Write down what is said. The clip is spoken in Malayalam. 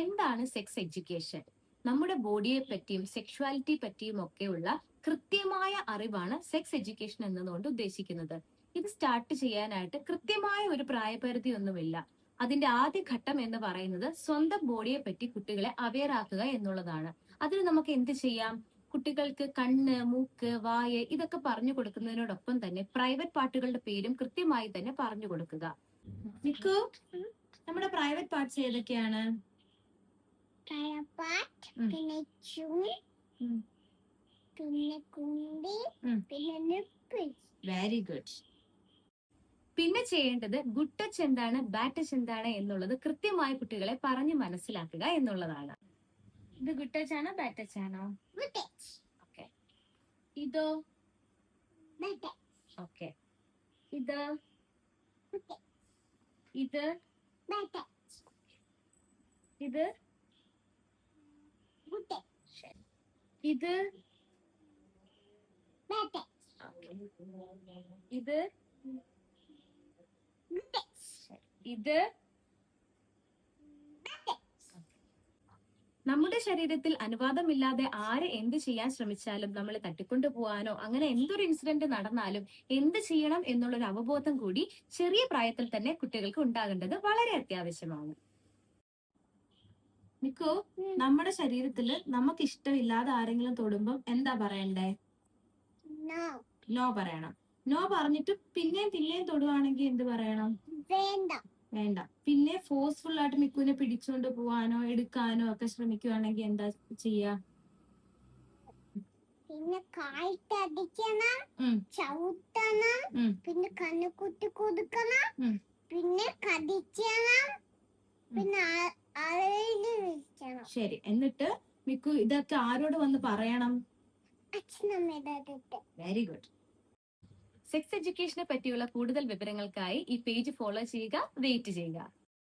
എന്താണ് സെക്സ് എഡ്യൂക്കേഷൻ നമ്മുടെ ബോഡിയെ പറ്റിയും സെക്ഷുവാലിറ്റി പറ്റിയും ഒക്കെയുള്ള കൃത്യമായ അറിവാണ് സെക്സ് എഡ്യൂക്കേഷൻ എന്നതുകൊണ്ട് ഉദ്ദേശിക്കുന്നത്. ഇത് സ്റ്റാർട്ട് ചെയ്യാനായിട്ട് കൃത്യമായ ഒരു പ്രായപരിധി ഒന്നുമില്ല. അതിന്റെ ആദ്യ ഘട്ടം എന്ന് പറയുന്നത് സ്വന്തം ബോഡിയെ പറ്റി കുട്ടികളെ അവെയർ ആക്കുക എന്നുള്ളതാണ്. അതിന് നമുക്ക് എന്ത് ചെയ്യാം? കുട്ടികൾക്ക് കണ്ണ് മൂക്ക് വായ ഇതൊക്കെ പറഞ്ഞു കൊടുക്കുന്നതിനോടൊപ്പം തന്നെ പ്രൈവറ്റ് പാർട്ടുകളുടെ പേരും കൃത്യമായി തന്നെ പറഞ്ഞു കൊടുക്കുക. നമ്മുടെ പ്രൈവറ്റ് പാർട്സ് ഏതൊക്കെയാണ്? തലപ്പാട്ട് ഉം. പിന്നെ ചൂൽ. പിന്നെ കുണ്ടി. പിന്നെ നിപ്പിൾ വെരി ഗുഡ് പിന്നെ ചെയ്യേണ്ടത് ഗുട്ടച്ച് എന്താണ് ബാറ്റച്ച് എന്താണ് എന്നുള്ളത് കൃത്യമായി കുട്ടികളെ പറഞ്ഞു മനസ്സിലാക്കുക എന്നുള്ളതാണ്. ഇത് ഗുട്ടച്ച്. ആണോ ബാറ്റച്ച്. ആണോ ഓക്കെ ഇതോ? ഓക്കെ ഇത്? ഇത് ഇത്? ഇത് ഇത് ഇത് നമ്മുടെ ശരീരത്തിൽ അനുവാദമില്ലാതെ ആര് എന്ത് ചെയ്യാൻ ശ്രമിച്ചാലും നമ്മളെ തട്ടിക്കൊണ്ടു പോകാനോ അങ്ങനെ എന്തൊരു ഇൻസിഡന്റ് നടന്നാലും എന്ത് ചെയ്യണം എന്നുള്ളൊരു അവബോധം കൂടി ചെറിയ പ്രായത്തിൽ തന്നെ കുട്ടികൾക്ക് ഉണ്ടാകേണ്ടത് വളരെ അത്യാവശ്യമാണ്. നിക്കോ നമ്മുടെ ശരീരത്തിൽ നമുക്ക് ഇഷ്ടമില്ലാതെ ആരെങ്കിലും തൊടുമ്പോൾ എന്താ പറയണ്ടേ? നോ. പറയണം. നോ പറഞ്ഞിട്ട് പിന്നെയും പിന്നെയും തൊടുവാണെങ്കിൽ എന്ത് പറയണം? വേണ്ട. വേണ്ട. പിന്നെ ഫോഴ്സ്ഫുൾ ആയിട്ട് മിക്കുവിനെ പിടിച്ചുകൊണ്ട് പോവാനോ എടുക്കാനോ ഒക്കെ ശ്രമിക്കുവാണെങ്കിൽ എന്താ ചെയ്യാ? പിന്നെ കാലിട്ട് അടിക്കണം ചവിട്ടണം പിന്നെ കണ്ണ് കുത്തി കൊടുക്കണം പിന്നെ കടിക്കണം പിന്നെ ശരി എന്നിട്ട് മിക്കു ഇതൊക്കെ ആരോട് വന്ന് പറയണം? വെരി ഗുഡ് സെക്സ് എഡ്യൂക്കേഷനെ പറ്റിയുള്ള കൂടുതൽ വിവരങ്ങൾക്കായി ഈ പേജ് ഫോളോ ചെയ്യുക വെയിറ്റ് ചെയ്യുക.